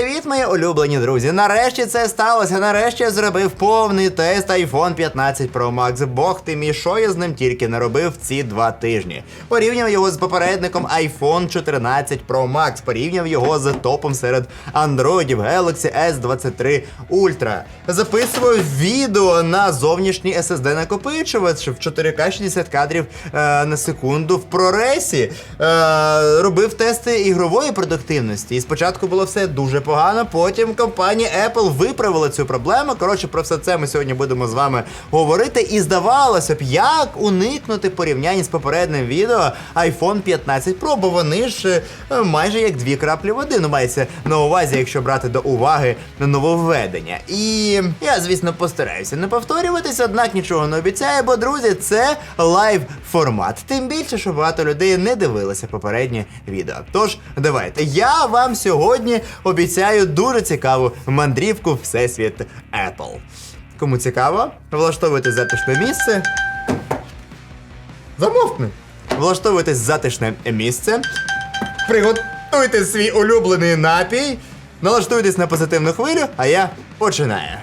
привіт, мої улюблені друзі! Нарешті це сталося. Нарешті я зробив повний тест iPhone 15 Pro Max. Бог ти мій, що я з ним тільки не робив ці два тижні. Порівняв його з попередником iPhone 14 Pro Max, порівняв його з топом серед андроїдів Galaxy S23 Ultra. Записував відео на зовнішній SSD накопичувач в 4К 60 кадрів е, на секунду в проресі. Е, робив тести ігрової продуктивності. І спочатку було все дуже погано. Потім компанія Apple виправила цю проблему. Коротше, про все це ми сьогодні будемо з вами говорити. І здавалося б, як уникнути порівняння з попереднім відео iPhone 15 Pro, бо вони ж е, майже як дві краплі води. Ну, мається на увазі, якщо брати до уваги на нововведення. І я, звісно, постараюся не повторюватися, однак нічого не обіцяю, бо друзі, це лайв формат. Тим більше, що багато людей не дивилися попереднє відео. Тож, давайте. Я вам сьогодні обіцяю дуже цікаву мандрівку в всесвіт Apple. Кому цікаво, влаштовуйте затишне місце. Замовкни. Влаштовуйтесь затишне місце. Приготуйте свій улюблений напій. Налаштуйтесь на позитивну хвилю, а я починаю.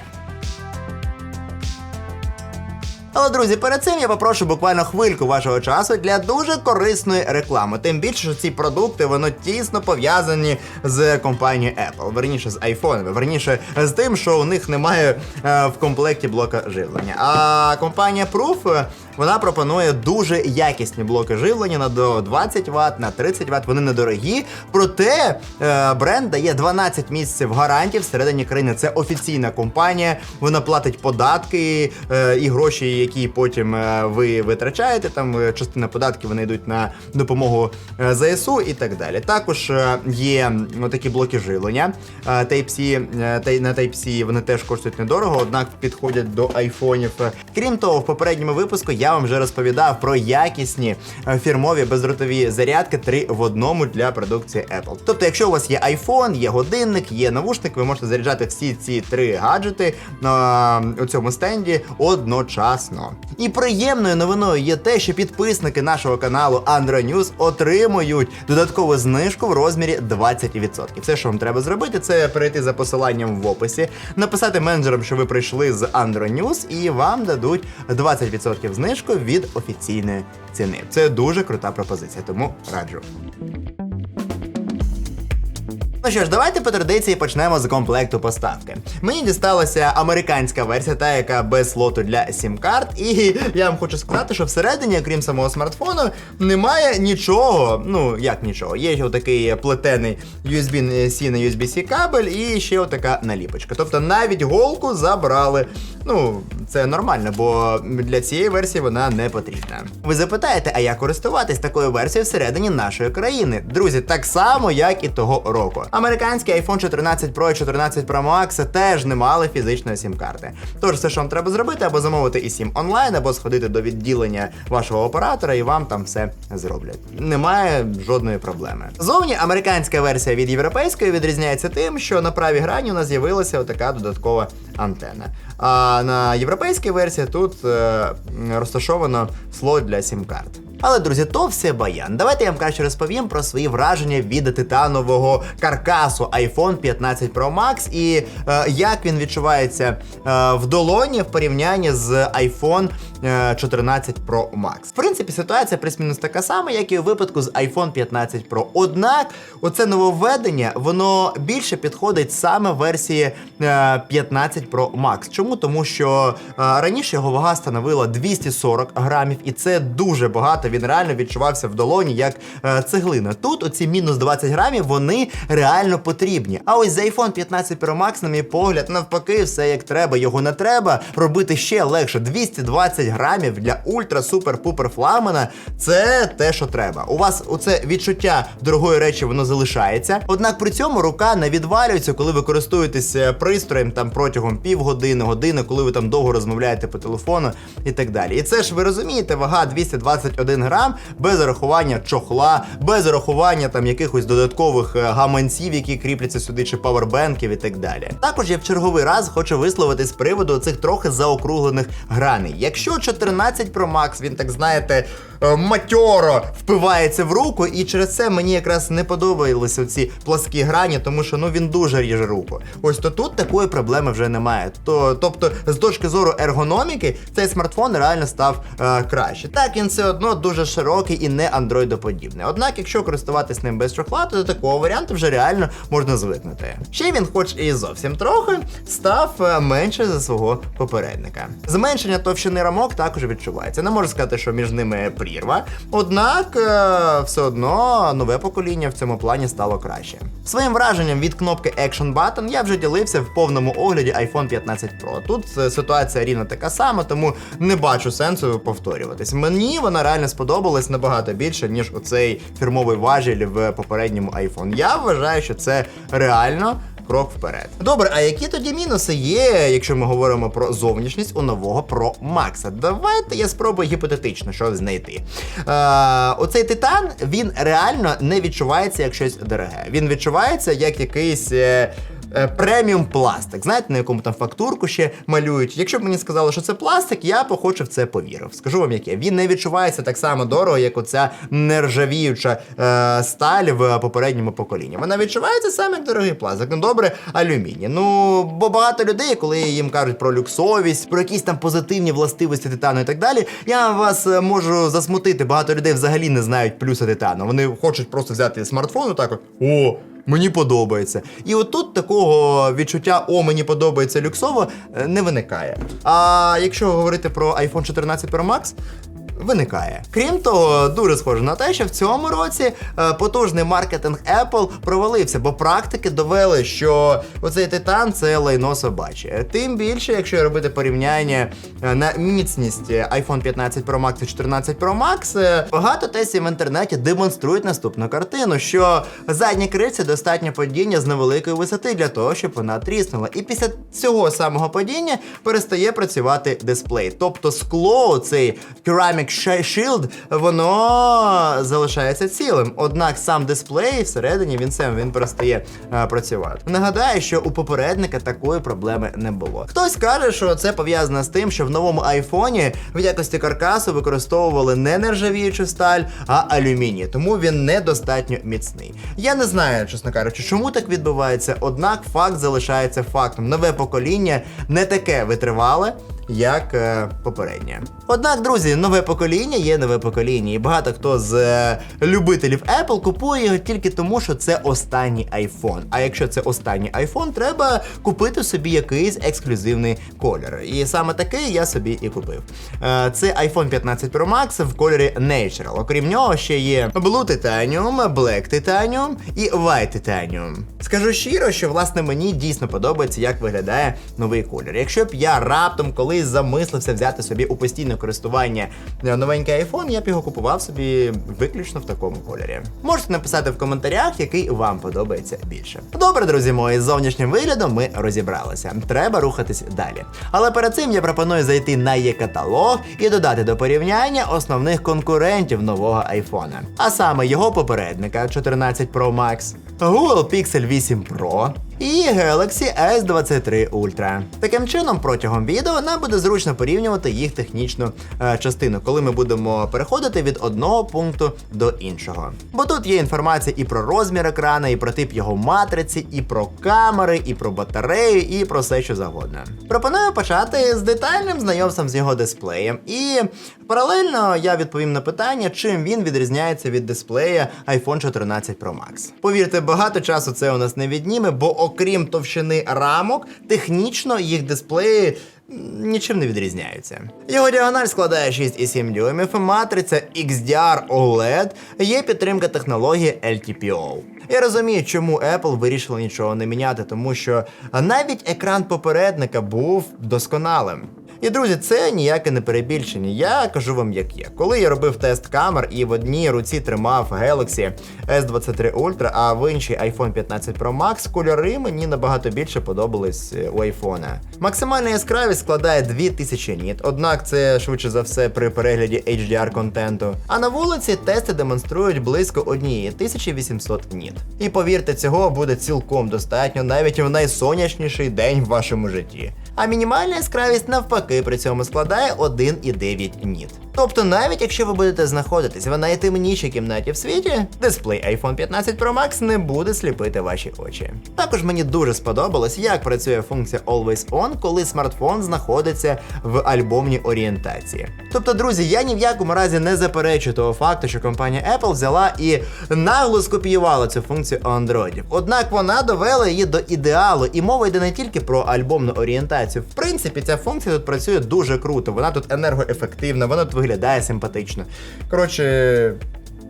Але, друзі, перед цим я попрошу буквально хвильку вашого часу для дуже корисної реклами. Тим більше, що ці продукти воно тісно пов'язані з компанією Apple, верніше з iPhone, верніше з тим, що у них немає е, в комплекті блока живлення. А компанія Proof е, вона пропонує дуже якісні блоки живлення на до 20 Вт, на 30 Вт. Вони недорогі. Проте е, бренд дає 12 місяців гарантії всередині країни. Це офіційна компанія. Вона платить податки е, і гроші, які потім е, ви витрачаєте. Там е, частина податків вони йдуть на допомогу е, ЗСУ і так далі. Також є такі блоки живлення. Е, Type-C, на Type-C вони теж коштують недорого, однак підходять до айфонів. Крім того, в попередньому випуску я вам вже розповідав про якісні фірмові бездротові зарядки 3 в одному для продукції Apple. Тобто, якщо у вас є iPhone, є годинник, є навушник, ви можете заряджати всі ці три гаджети на у цьому стенді одночасно. І приємною новиною є те, що підписники нашого каналу Andro News отримують додаткову знижку в розмірі 20%. Все, що вам треба зробити, це перейти за посиланням в описі, написати менеджерам, що ви прийшли з Andro News, і вам дадуть 20% знижку від офіційної ціни. Це дуже крута пропозиція, тому раджу. Ну що ж, давайте по традиції почнемо з комплекту поставки. Мені дісталася американська версія, та яка без слоту для сім-карт, і я вам хочу сказати, що всередині, крім самого смартфону, немає нічого. Ну як нічого, є отакий плетений USB-C на USB-C кабель і ще отака наліпочка. Тобто навіть голку забрали. Ну, це нормально, бо для цієї версії вона не потрібна. Ви запитаєте, а як користуватись такою версією всередині нашої країни? Друзі, так само, як і того року. Американські iPhone 14 Pro і 14 Pro Max теж не мали фізичної сім-карти. Тож все, що вам треба зробити, або замовити і сім онлайн, або сходити до відділення вашого оператора, і вам там все зроблять. Немає жодної проблеми. Зовні американська версія від європейської відрізняється тим, що на правій грані у нас з'явилася отака додаткова антенна. А на європейській версії тут е, розташовано слот для сім-карт. Але, друзі, то все баян. Давайте я вам краще розповім про свої враження від титанового каркасу iPhone 15 Pro Max і е, як він відчувається е, в долоні в порівнянні з iPhone е, 14 Pro Max. В принципі, ситуація плюс-мінус така сама, як і у випадку з iPhone 15 Pro. Однак, оце нововведення, воно більше підходить саме версії е, 15 Pro Max. Чому? Тому що е, раніше його вага становила 240 грамів, і це дуже багато. Він реально відчувався в долоні як е, цеглина. Тут оці мінус 20 грамів вони реально потрібні. А ось за iPhone 15 Pro Max, на мій погляд, навпаки, все як треба. Його не треба робити ще легше. 220 грамів для ультра супер пупер флагмана це те, що треба. У вас оце відчуття дорогої речі воно залишається. Однак при цьому рука не відвалюється, коли ви користуєтесь е, пристроєм там протягом півгодини, години, коли ви там довго розмовляєте по телефону і так далі. І це ж ви розумієте, вага 221 грам без рахування чохла, без рахування там якихось додаткових е, гаманців, які кріпляться сюди, чи павербенків і так далі. Також я в черговий раз хочу висловити з приводу цих трохи заокруглених граней. Якщо 14 Pro Max, він так знаєте, матьоро впивається в руку, і через це мені якраз не подобалися ці пласкі грані, тому що ну він дуже ріже руку. Ось то тут такої проблеми вже немає. То, тобто, з точки зору ергономіки, цей смартфон реально став е, краще. Так, він все одно дуже широкий і не андроїдоподібний. Однак, якщо користуватись ним без чохла, то такого варіанту вже реально можна звикнути. Ще він, хоч і зовсім трохи, став е, менше за свого попередника. Зменшення товщини рамок також відчувається. Не можу сказати, що між ними прірва. Однак, е, все одно нове покоління в цьому плані стало краще. Своїм враженням від кнопки Action Button я вже ділився в повному огляді iPhone 15 Pro. Тут е, ситуація рівно така сама, тому не бачу сенсу повторюватись. Мені вона реально сподобалась набагато більше, ніж оцей фірмовий важіль в попередньому iPhone. Я вважаю, що це реально. Крок вперед. Добре, а які тоді мінуси є, якщо ми говоримо про зовнішність у нового Pro Max? Давайте я спробую гіпотетично щось знайти. Е, оцей титан він реально не відчувається як щось дороге. Він відчувається як якийсь. Е, Преміум пластик, знаєте, на якому там фактурку ще малюють. Якщо б мені сказали, що це пластик, я б в це повірив. Скажу вам яке. Він не відчувається так само дорого, як оця нержавіюча е, сталь в попередньому поколінні. Вона відчувається саме як дорогий пластик. Ну добре, алюміній. Ну, бо багато людей, коли їм кажуть про люксовість, про якісь там позитивні властивості титану і так далі, я вас е, можу засмутити. Багато людей взагалі не знають плюси титану. Вони хочуть просто взяти смартфон, і так от, о. Мені подобається. І отут такого відчуття о, мені подобається люксово е, не виникає. А якщо говорити про iPhone 14 Pro Max, виникає. Крім того, дуже схоже на те, що в цьому році е, потужний маркетинг Apple провалився, бо практики довели, що оцей титан це лайно собаче. Тим більше, якщо робити порівняння е, на міцність iPhone 15 Pro Max і 14 Pro Max, е, багато тестів в інтернеті демонструють наступну картину, що задній крильці достатньо падіння з невеликої висоти для того, щоб вона тріснула. І після цього самого падіння перестає працювати дисплей. Тобто скло, цей Ceramic Shield, воно залишається цілим. Однак сам дисплей всередині він сам він перестає е, працювати. Нагадаю, що у попередника такої проблеми не було. Хтось каже, що це пов'язано з тим, що в новому айфоні в якості каркасу використовували не нержавіючу сталь, а алюміній, тому він недостатньо міцний. Я не знаю, чесно кажучи, чому так відбувається, однак факт залишається фактом. Нове покоління не таке витривале як е, попереднє. Однак, друзі, нове покоління є нове покоління, і багато хто з е, любителів Apple купує його тільки тому, що це останній iPhone. А якщо це останній iPhone, треба купити собі якийсь ексклюзивний колір. І саме такий я собі і купив. Е, це iPhone 15 Pro Max в кольорі Natural. Окрім нього, ще є Blue Titanium, Black Titanium і White Titanium. Скажу щиро, що власне мені дійсно подобається, як виглядає новий колір. Якщо б я раптом колись замислився взяти собі у постійне користування е, новенький iPhone, я б його купував собі виключно в такому кольорі. Можете написати в коментарях, який вам подобається більше. Добре, друзі мої, з зовнішнім виглядом ми розібралися. Треба рухатись далі. Але перед цим я пропоную зайти на є-каталог і додати до порівняння основних конкурентів нового айфона, а саме його попередника 14 Pro Max, Google Pixel 8 Pro і Galaxy S23 Ultra. Таким чином, протягом відео нам буде зручно порівнювати їх технічну е, частину, коли ми будемо переходити від одного пункту до іншого. Бо тут є інформація і про розмір екрана, і про тип його матриці, і про камери, і про батарею, і про все, що завгодно. Пропоную почати з детальним знайомством з його дисплеєм. І паралельно я відповім на питання, чим він відрізняється від дисплея iPhone 14 Pro Max. Повірте, багато часу це у нас не відніме, бо окрім товщини рамок, технічно їх дисплеї нічим не відрізняються. Його діагональ складає 6,7 дюймів, матриця XDR OLED, є підтримка технології LTPO. Я розумію, чому Apple вирішила нічого не міняти, тому що навіть екран попередника був досконалим. І друзі, це ніяке не перебільшення. Я кажу вам, як є. Коли я робив тест камер і в одній руці тримав Galaxy S23 Ultra, а в іншій iPhone 15 Pro Max, кольори мені набагато більше подобались е, у iPhone. Максимальна яскравість складає 2000 ніт, однак це швидше за все при перегляді HDR контенту. А на вулиці тести демонструють близько 1800 ніт. І повірте, цього буде цілком достатньо навіть в найсонячніший день в вашому житті. А мінімальна яскравість навпаки при цьому складає 1,9 ніт. Тобто, навіть якщо ви будете знаходитись в найтемнішій кімнаті в світі, дисплей iPhone 15 Pro Max не буде сліпити ваші очі. Також мені дуже сподобалось, як працює функція Always On, коли смартфон знаходиться в альбомній орієнтації. Тобто, друзі, я ні в якому разі не заперечую того факту, що компанія Apple взяла і нагло скопіювала цю функцію у Android. Однак вона довела її до ідеалу, і мова йде не тільки про альбомну орієнтацію. В принципі, ця функція тут працює дуже круто. Вона тут енергоефективна, вона тут виглядає симпатично. Коротше.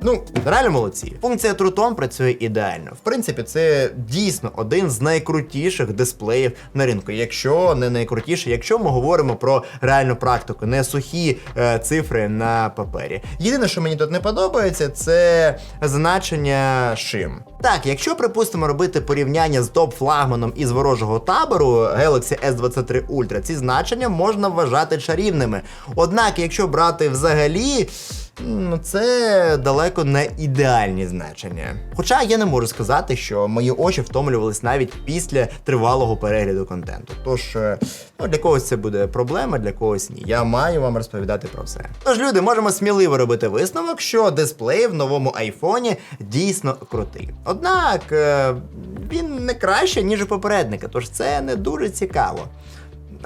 Ну, реально молодці. Функція Tone працює ідеально. В принципі, це дійсно один з найкрутіших дисплеїв на ринку. Якщо не найкрутіший, якщо ми говоримо про реальну практику, не сухі е, цифри на папері. Єдине, що мені тут не подобається, це значення шим. Так, якщо припустимо робити порівняння з топ-флагманом із ворожого табору Galaxy S23 Ultra, ці значення можна вважати чарівними. Однак, якщо брати взагалі. Це далеко не ідеальні значення. Хоча я не можу сказати, що мої очі втомлювались навіть після тривалого перегляду контенту. Тож е, ну, для когось це буде проблема, для когось ні. Я маю вам розповідати про все. Тож, люди, можемо сміливо робити висновок, що дисплей в новому айфоні дійсно крутий. Однак е, він не краще, ніж у попередника, тож це не дуже цікаво.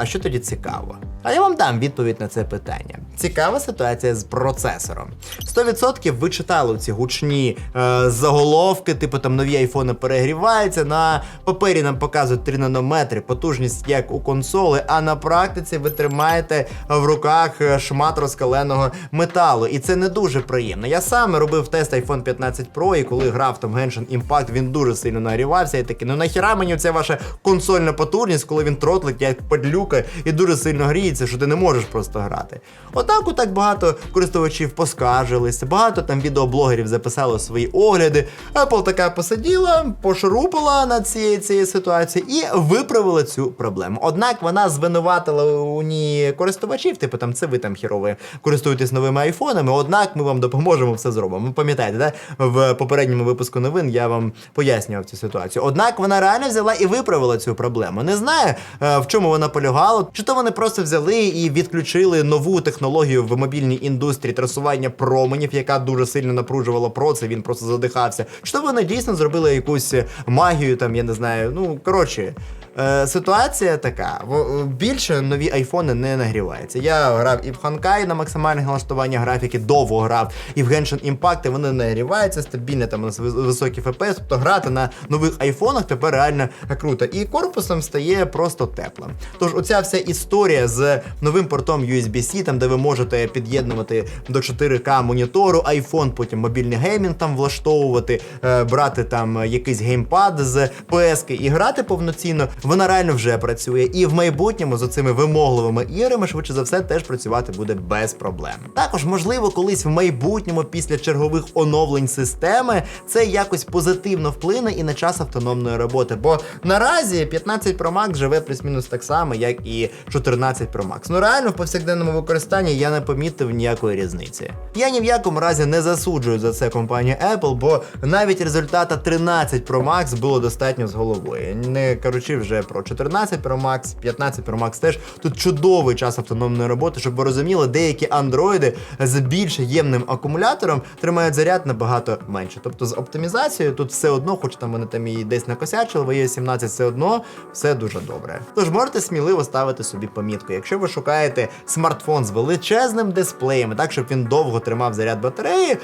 А що тоді цікаво? А я вам дам відповідь на це питання. Цікава ситуація з процесором. 100% ви читали ці гучні е, заголовки, типу там нові айфони перегріваються. На папері нам показують 3 нанометри, потужність як у консоли, а на практиці ви тримаєте в руках е, шмат розкаленого металу. І це не дуже приємно. Я сам робив тест iPhone 15 Pro, і коли грав там Genshin Impact, він дуже сильно нагрівався. І такий, ну нахіра мені ця ваша консольна потужність, коли він тротлить як падлюка і дуже сильно гріється, що ти не можеш просто грати. Отак, отак багато користувачів поскаржилися, багато там відеоблогерів записало свої огляди. Apple така посиділа, пошурупала над цією цією ситуацією і виправила цю проблему. Однак вона звинуватила у ній користувачів, типу там це ви там хірово користуєтесь новими айфонами, однак ми вам допоможемо, все зробимо. Пам'ятаєте, да? в попередньому випуску новин я вам пояснював цю ситуацію. Однак вона реально взяла і виправила цю проблему. Не знаю, е, в чому вона полягала, чи то вони просто взяли і відключили нову технологію в мобільній індустрії трасування променів, яка дуже сильно напружувала проц, він просто задихався. Чи то вони дійсно зробили якусь магію, там я не знаю. Ну коротше. Е, ситуація така: більше нові айфони не нагріваються. Я грав і в Ханкай на максимальне налаштування графіки, довго грав, і в Genshin Impact і вони нагріваються стабільно, там у нас високі FPS, тобто грати на нових айфонах тепер реально круто. І корпусом стає просто тепло. Тож оця вся історія з новим портом USB-C, там де ви можете під'єднувати до 4К монітору, iPhone, потім мобільний геймінг там влаштовувати, е, брати там якийсь геймпад з PS і грати повноцінно. Вона реально вже працює. І в майбутньому з оцими вимогливими іграми, швидше за все, теж працювати буде без проблем. Також, можливо, колись в майбутньому, після чергових оновлень системи, це якось позитивно вплине і на час автономної роботи. Бо наразі 15 Pro Max живе плюс-мінус так само, як і 14 Pro Max. Ну реально в повсякденному використанні я не помітив ніякої різниці. Я ні в якому разі не засуджую за це компанію Apple, бо навіть результата 13 Pro Max було достатньо з головою. Не кажучи вже про 14 Pro Max, 15 Pro Max теж тут чудовий час автономної роботи, щоб ви розуміли, деякі андроїди з більш ємним акумулятором тримають заряд набагато менше. Тобто з оптимізацією тут все одно, хоч там вони там і десь накосячили, в iOS 17 все одно все дуже добре. Тож можете сміливо ставити собі помітку. Якщо ви шукаєте смартфон з величезним дисплеєм, так щоб він довго тримав заряд батареї,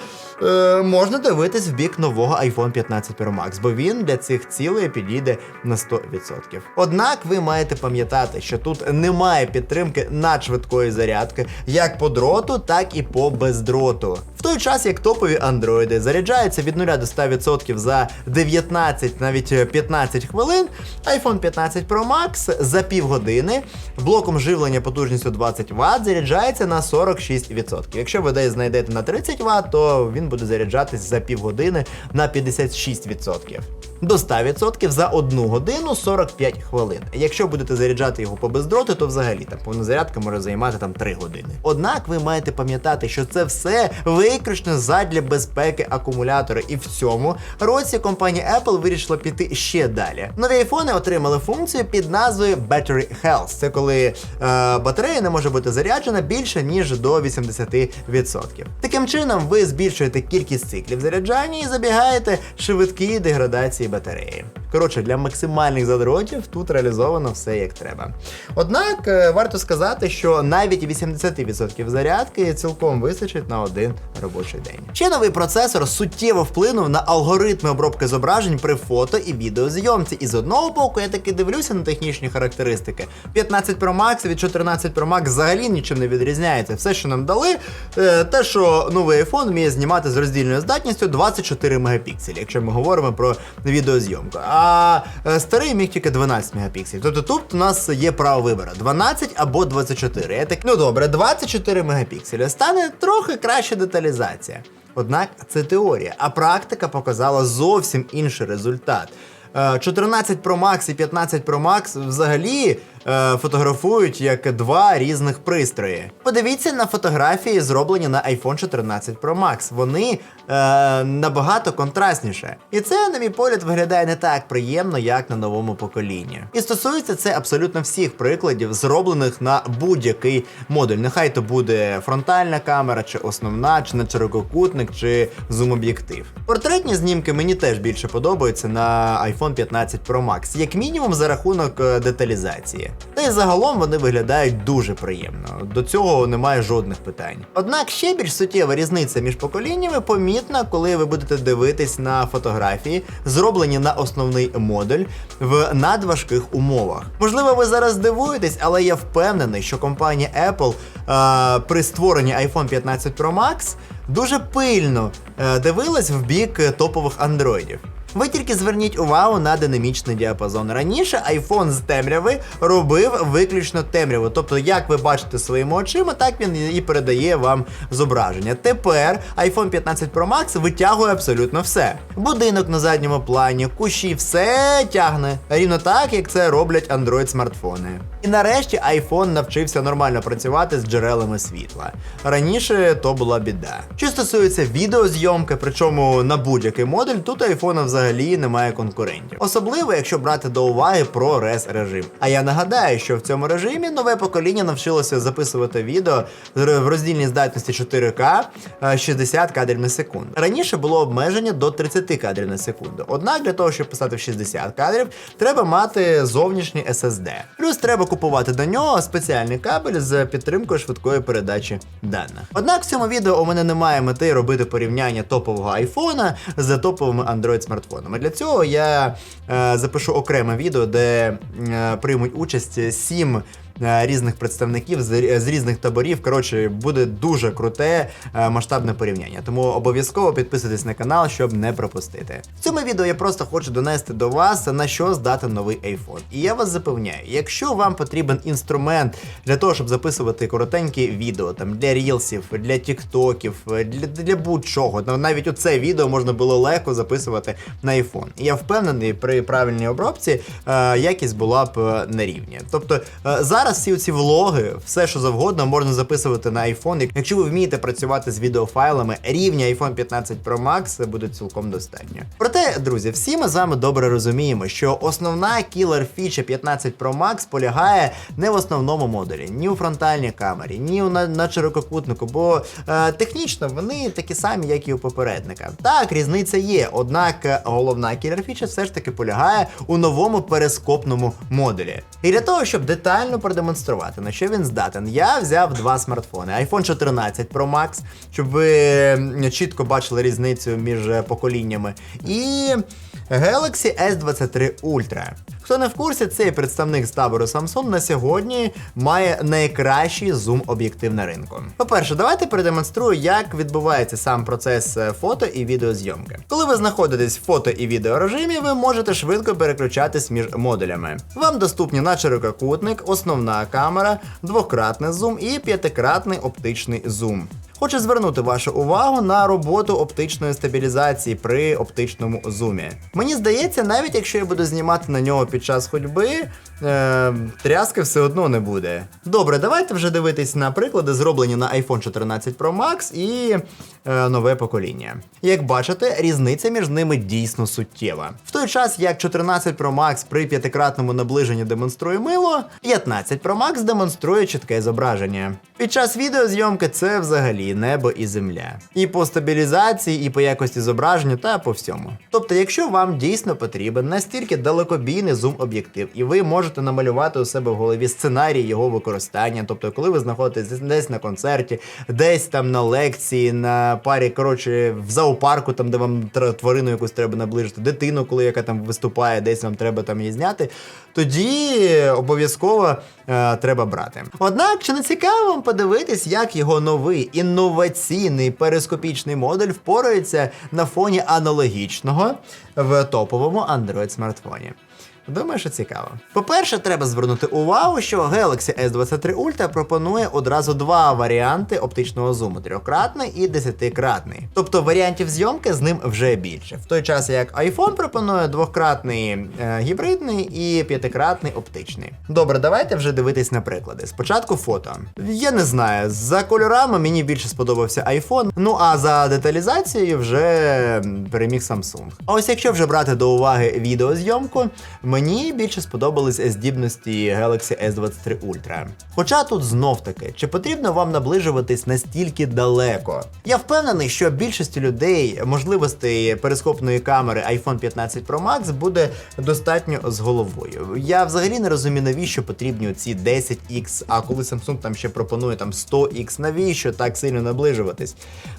е, можна дивитись в бік нового iPhone 15 Pro Max, бо він для цих цілей підійде на 100%. Однак ви маєте пам'ятати, що тут немає підтримки надшвидкої зарядки як по дроту, так і по бездроту. В той час як топові андроїди заряджаються від 0 до 100% за 19, навіть 15 хвилин, iPhone 15 Pro Max за півгодини блоком живлення потужністю 20 Вт заряджається на 46%. Якщо ви десь знайдете на 30 Вт, то він буде заряджатись за півгодини на 56%. До 100% за 1 годину 45 хвилин. Якщо будете заряджати його по бездроту, то взагалі там повна зарядка може займати там 3 години. Однак ви маєте пам'ятати, що це все виключно задля безпеки акумулятора, і в цьому році компанія Apple вирішила піти ще далі. Нові айфони отримали функцію під назвою Battery Health. Це коли е, батарея не може бути заряджена більше ніж до 80%. Таким чином, ви збільшуєте кількість циклів заряджання і забігаєте швидкі деградації батареї. Коротше, для максимальних задротів тут реалізовано все як треба. Однак е, варто сказати, що навіть 80% зарядки цілком вистачить на один робочий день. Ще новий процесор суттєво вплинув на алгоритми обробки зображень при фото і відеозйомці. І з одного боку, я таки дивлюся на технічні характеристики. 15 Pro Max від 14 Pro Max взагалі нічим не відрізняється. Все, що нам дали, е, те, що новий iPhone вміє знімати з роздільною здатністю 24 мегапікселі, якщо ми говоримо про відеозйомку. А е, старий міг тільки 12 мегапікселів. Тобто тут у нас є право вибору 12 або 24. Я так, ну добре, 24 мегапікселі. Стане трохи краща деталізація. Однак це теорія, а практика показала зовсім інший результат. Е, 14 Pro Max і 15 Pro Max взагалі е, фотографують як два різних пристрої. Подивіться на фотографії, зроблені на iPhone 14 Pro Max. Вони е, набагато контрастніше. І це, на мій погляд, виглядає не так приємно, як на новому поколінні. І стосується це абсолютно всіх прикладів, зроблених на будь-який модуль. Нехай то буде фронтальна камера, чи основна, чи на ширококутник, чи зум-об'єктив. Портретні знімки мені теж більше подобаються на iPhone 15 Pro Max, як мінімум за рахунок е, деталізації. Та й загалом вони виглядають дуже приємно. До цього немає жодних питань. Однак ще більш суттєва різниця між поколіннями помітна, коли ви будете дивитись на фотографії, зроблені на основний модуль в надважких умовах. Можливо, ви зараз здивуєтесь, але я впевнений, що компанія Apple е, при створенні iPhone 15 Pro Max дуже пильно е, дивилась в бік топових андроїдів. Ви тільки зверніть увагу на динамічний діапазон. Раніше iPhone з темряви робив виключно темряву. Тобто, як ви бачите своїми очима, так він і передає вам зображення. Тепер iPhone 15 Pro Max витягує абсолютно все. Будинок на задньому плані, кущі, все тягне. Рівно так, як це роблять Android смартфони. І нарешті iPhone навчився нормально працювати з джерелами світла. Раніше то була біда. Що стосується відеозйомки, причому на будь-який модуль, тут iPhone взагалі немає конкурентів. Особливо, якщо брати до уваги про res режим. А я нагадаю, що в цьому режимі нове покоління навчилося записувати відео в роздільній здатності 4К е, 60 кадрів на секунду. Раніше було обмеження до 30 кадрів на секунду. Однак для того, щоб писати в 60 кадрів, треба мати зовнішній SSD. Плюс треба купувати до нього спеціальний кабель з підтримкою швидкої передачі даних. Однак в цьому відео у мене немає мети робити порівняння топового айфона з топовими Android смартфонами. Для цього я е, запишу окреме відео, де е, приймуть участь 7 е, різних представників з, різних таборів. Коротше, буде дуже круте е, масштабне порівняння. Тому обов'язково підписуйтесь на канал, щоб не пропустити. В цьому відео я просто хочу донести до вас, на що здатен новий iPhone. І я вас запевняю, якщо вам потрібен інструмент для того, щоб записувати коротенькі відео, там для рілсів, для тіктоків, для, для будь-чого, навіть оце відео можна було легко записувати на iPhone. І я впевнений, при правильній обробці е, якість була б е, на рівні. Тобто е, зараз всі ці влоги, все що завгодно, можна записувати на iPhone. Якщо ви вмієте працювати з відеофайлами, рівня iPhone 15 Pro Max буде цілком достатньо. Проте, друзі, всі ми з вами добре розуміємо, що основна кілер фіча 15 Pro Max полягає не в основному модулі, ні у фронтальній камері, ні у на, на ширококутнику, бо е, технічно вони такі самі, як і у попередника. Так, різниця є, однак е, головна кілер фіча все ж таки полягає у новому перископному модулі. І для того, щоб детально продемонструвати, на що він здатен, я взяв два смартфони: iPhone 14 Pro Max, щоб ви чітко бачили різницю між е, поколіннями, і Galaxy S23 Ultra. Хто не в курсі, цей представник з табору Samsung на сьогодні має найкращий зум-об'єктив на ринку. По-перше, давайте продемонструю, як відбувається сам процес е, фото і відеозйомки. Коли ви знаходитесь в фото і відео режимі, ви можете швидко переключатись між модулями. Вам доступні на ширококутник, основна камера, двократний зум і п'ятикратний оптичний зум. Хочу звернути вашу увагу на роботу оптичної стабілізації при оптичному зумі. Мені здається, навіть якщо я буду знімати на нього під час ходьби, е, тряски все одно не буде. Добре, давайте вже дивитись на приклади, зроблені на iPhone 14 Pro Max і е, нове покоління. Як бачите, різниця між ними дійсно суттєва. В той час, як 14 Pro Max при п'ятикратному наближенні демонструє мило, 15 Pro Max демонструє чітке зображення. Під час відеозйомки це взагалі небо і земля. І по стабілізації, і по якості зображення, та по всьому. Тобто, якщо вам дійсно потрібен настільки далекобійний зум-об'єктив, і ви можете намалювати у себе в голові сценарій його використання, тобто, коли ви знаходитесь десь на концерті, десь там на лекції, на парі, коротше, в зоопарку, там де вам тварину якусь треба наближити, дитину, коли яка там виступає, десь вам треба там її зняти, тоді обов'язково е, треба брати. Однак, чи не цікаво вам подивитись, як його новий інноваційний перископічний модуль впорається на фоні аналогічного в топовому Android смартфоні? Думаю, що цікаво. По-перше, треба звернути увагу, що Galaxy S23 Ultra пропонує одразу два варіанти оптичного зуму: трьохкратний і десятикратний. Тобто варіантів зйомки з ним вже більше. В той час як iPhone пропонує двохкратний е, гібридний і п'ятикратний оптичний. Добре, давайте вже дивитись на приклади. Спочатку фото. Я не знаю, за кольорами мені більше сподобався iPhone, ну а за деталізацією вже переміг Samsung. А ось якщо вже брати до уваги відеозйомку, мені більше сподобались здібності Galaxy S23 Ultra. Хоча тут знов таки, чи потрібно вам наближуватись настільки далеко? Я впевнений, що більшості людей можливостей перископної камери iPhone 15 Pro Max буде достатньо з головою. Я взагалі не розумію, навіщо потрібні ці 10x, а коли Samsung там ще пропонує там 100x, навіщо так сильно наближуватись?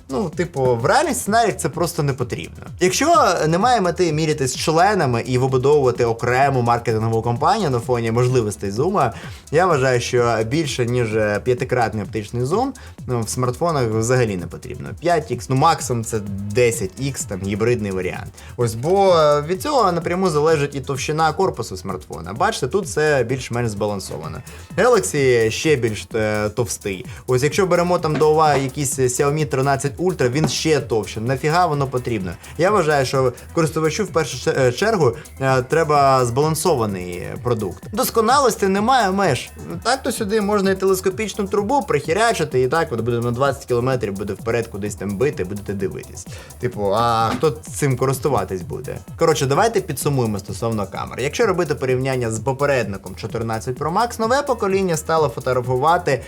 Ну, типу, в реальних сценаріях це просто не потрібно. Якщо немає мети мірятись членами і вибудовувати окрему маркетингову кампанію на фоні можливостей зума, я вважаю, що більше ніж п'ятикратний оптичний зум ну, в смартфонах взагалі не потрібно. 5x, ну максимум це 10x, там гібридний варіант. Ось, бо від цього напряму залежить і товщина корпусу смартфона. Бачите, тут все більш-менш збалансовано. Galaxy ще більш е, товстий. Ось якщо беремо там до уваги якийсь Xiaomi 13 Ultra, він ще товще. Нафіга воно потрібно? Я вважаю, що користувачу в першу чергу е, треба збалансований продукт. Досконалості немає меж. Так то сюди можна і телескопічну трубу прихірячити, і так от буде на 20 км, буде вперед кудись там бити, будете дивитись. Типу, а хто цим користуватись буде? Коротше, давайте підсумуємо стосовно камер. Якщо робити порівняння з попередником 14 Pro Max, нове покоління стало фотографувати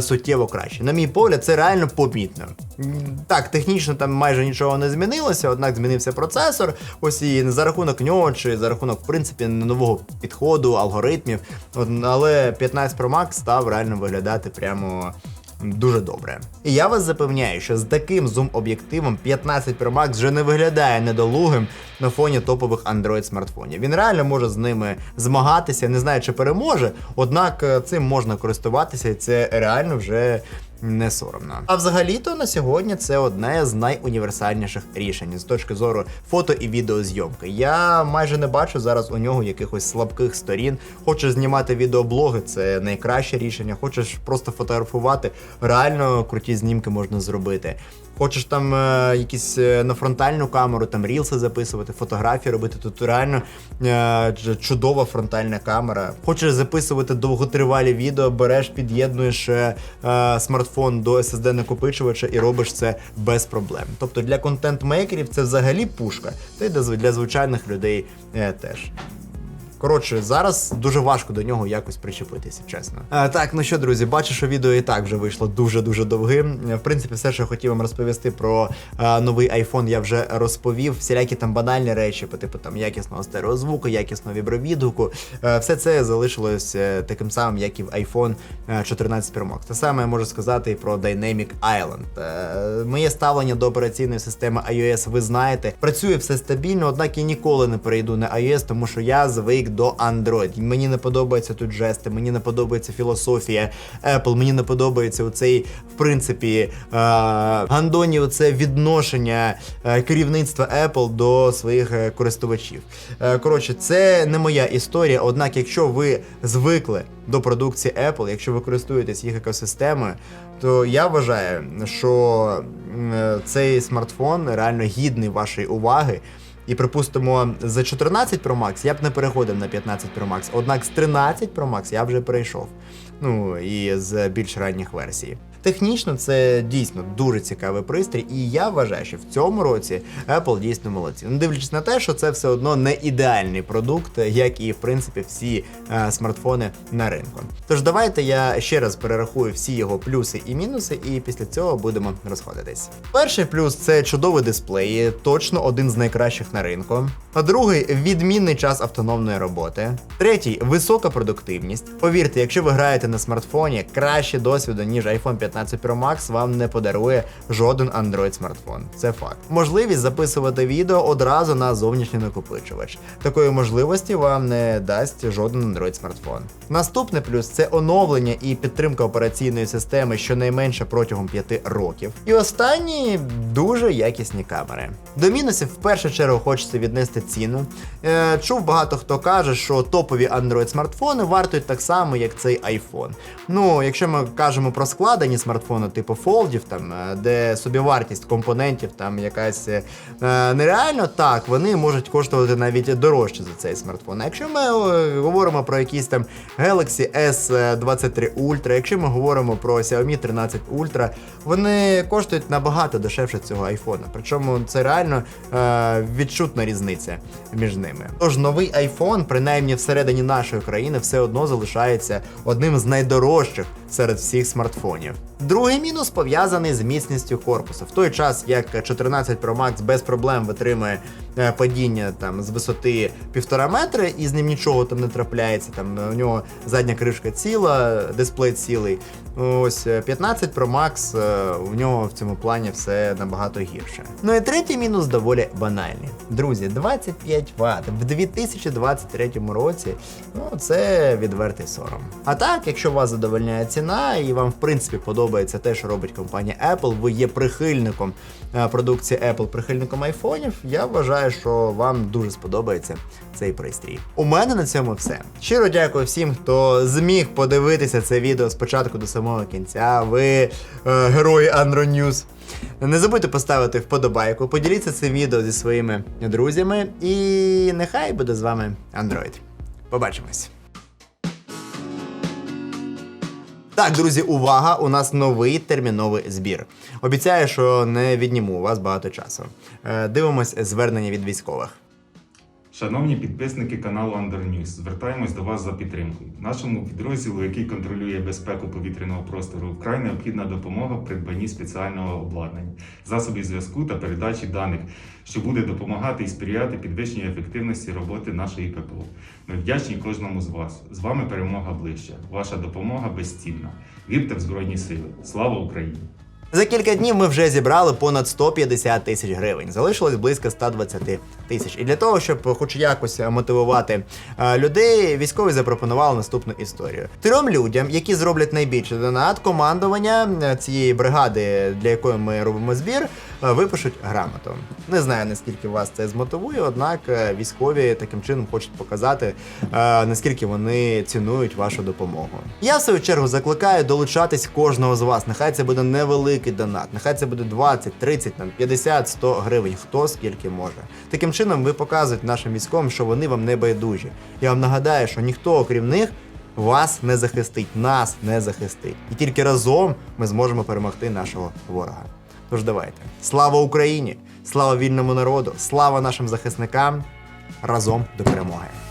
суттєво краще. На мій погляд, це реально помітно. Так, технічно там майже нічого не змінилося, однак змінився процесор. Ось і за рахунок нього, чи за рахунок, в принципі, нового підходу, алгоритмів. Але 15 Pro Max став реально виглядати прямо. Дуже добре. І я вас запевняю, що з таким зум-об'єктивом 15 Pro Max вже не виглядає недолугим на фоні топових Android смартфонів. Він реально може з ними змагатися, не знаю, чи переможе, однак е, цим можна користуватися, і це реально вже не соромно. А взагалі-то на сьогодні це одне з найуніверсальніших рішень з точки зору фото і відеозйомки. Я майже не бачу зараз у нього якихось слабких сторін. Хочеш знімати відеоблоги, це найкраще рішення. Хочеш просто фотографувати, реально круті знімки можна зробити. Хочеш там е, якісь е, на фронтальну камеру, там рілси записувати, фотографії робити. Тут реально е, чудова фронтальна камера. Хочеш записувати довготривалі відео, береш, під'єднуєш е, е, смартфон до SSD накопичувача і робиш це без проблем. Тобто для контент-мейкерів це взагалі пушка, та й для- звичайних людей е, теж. Коротше, зараз дуже важко до нього якось причепитися, чесно. А, так, ну що, друзі, бачу, що відео і так вже вийшло дуже-дуже довгим. В принципі, все, що я хотів вам розповісти про а, новий iPhone, я вже розповів. Всілякі там банальні речі, по типу там якісного стереозвуку, якісного вібровідгуку. Е, все це залишилось е, таким самим, як і в iPhone е, 14 Pro Max. Те саме я можу сказати і про Dynamic Island. Е, Моє ставлення до операційної системи iOS ви знаєте. Працює все стабільно, однак я ніколи не перейду на iOS, тому що я звик фейк до Android. Мені не подобаються тут жести, мені не подобається філософія Apple, мені не подобається оцей, в принципі, е, гандоні, оце відношення е, керівництва Apple до своїх е, користувачів. Коротше, це не моя історія. Однак, якщо ви звикли до продукції Apple, якщо ви користуєтесь їх екосистемою, то я вважаю, що цей смартфон реально гідний вашої уваги. І припустимо, за 14 Pro Max я б не переходив на 15 Pro Max, однак з 13 Pro Max я вже перейшов. Ну і з більш ранніх версій. Технічно це дійсно дуже цікавий пристрій, і я вважаю, що в цьому році Apple дійсно молодці. Не дивлячись на те, що це все одно не ідеальний продукт, як і в принципі всі е, смартфони на ринку. Тож давайте я ще раз перерахую всі його плюси і мінуси, і після цього будемо розходитись. Перший плюс це чудовий дисплей, точно один з найкращих на ринку. А другий відмінний час автономної роботи. Третій висока продуктивність. Повірте, якщо ви граєте на смартфоні, краще досвіду, ніж iPhone 15 Pro Max вам не подарує жоден Android смартфон. Це факт. Можливість записувати відео одразу на зовнішній накопичувач. Такої можливості вам не дасть жоден Android смартфон. Наступний плюс це оновлення і підтримка операційної системи щонайменше протягом 5 років. І останні дуже якісні камери. До мінусів в першу чергу хочеться віднести ціну. Е, чув багато хто каже, що топові Android смартфони вартують так само, як цей iPhone. Ну, якщо ми кажемо про складені смартфони типу Foldів, там, е, де собівартість компонентів там якась е, нереально, так, вони можуть коштувати навіть дорожче за цей смартфон. Якщо ми е, говоримо про якісь там Galaxy S23 Ultra, якщо ми говоримо про Xiaomi 13 Ultra, вони коштують набагато дешевше цього iPhone. Причому це реально е, відчутна різниця між ними. Тож новий iPhone, принаймні всередині нашої країни, все одно залишається одним з найдорожчих серед всіх смартфонів. Другий мінус пов'язаний з міцністю корпусу. В той час, як 14 Pro Max без проблем витримує падіння там з висоти півтора метри, і з ним нічого там не трапляється. Там е, у нього задня кришка ціла, дисплей цілий. Ось е, 15 Pro Max е, у нього в цьому плані все набагато гірше. Ну і третій мінус доволі банальний. Друзі, 25 Вт в 2023 році. Ну це відвертий сором. А так, якщо вас задовольняє ціна і вам в принципі подобається те, що робить компанія Apple, ви є прихильником е, продукції Apple, прихильником айфонів, я вважаю, що вам дуже сподобається цей пристрій. У мене на цьому все. Щиро дякую всім, хто зміг подивитися це відео спочатку до самого кінця. Ви е, герої Andro News. Не забудьте поставити вподобайку, поділіться цим відео зі своїми друзями, і нехай буде з вами Android. Побачимось. Так, друзі, увага! У нас новий терміновий збір. Обіцяю, що не відніму у вас багато часу. Е, Дивимось звернення від військових. Шановні підписники каналу News, звертаємось до вас за підтримкою. Нашому підрозділу, який контролює безпеку повітряного простору, вкрай необхідна допомога в придбанні спеціального обладнання, засобів зв'язку та передачі даних, що буде допомагати і сприяти підвищенню ефективності роботи нашої ППО. Ми вдячні кожному з вас. З вами перемога ближча. Ваша допомога безцінна. Вірте в Збройні Сили. Слава Україні! За кілька днів ми вже зібрали понад 150 тисяч гривень. Залишилось близько 120 тисяч. І для того, щоб хоч якось мотивувати е, людей, військові запропонували наступну історію. Трьом людям, які зроблять найбільше донат, командування е, цієї бригади, для якої ми робимо збір, е, випишуть грамоту. Не знаю наскільки вас це змотивує, однак е, військові таким чином хочуть показати, е, наскільки вони цінують вашу допомогу. Я в свою чергу закликаю долучатись кожного з вас. Нехай це буде невеликий донат, нехай це буде 20, 30, там 50, 100 гривень, хто скільки може. Таким чином ви показуєте нашим військовим, що вони вам не байдужі. Я вам нагадаю, що ніхто, окрім них, вас не захистить, нас не захистить. І тільки разом ми зможемо перемогти нашого ворога. Тож давайте. Слава Україні! Слава вільному народу! Слава нашим захисникам! Разом до перемоги!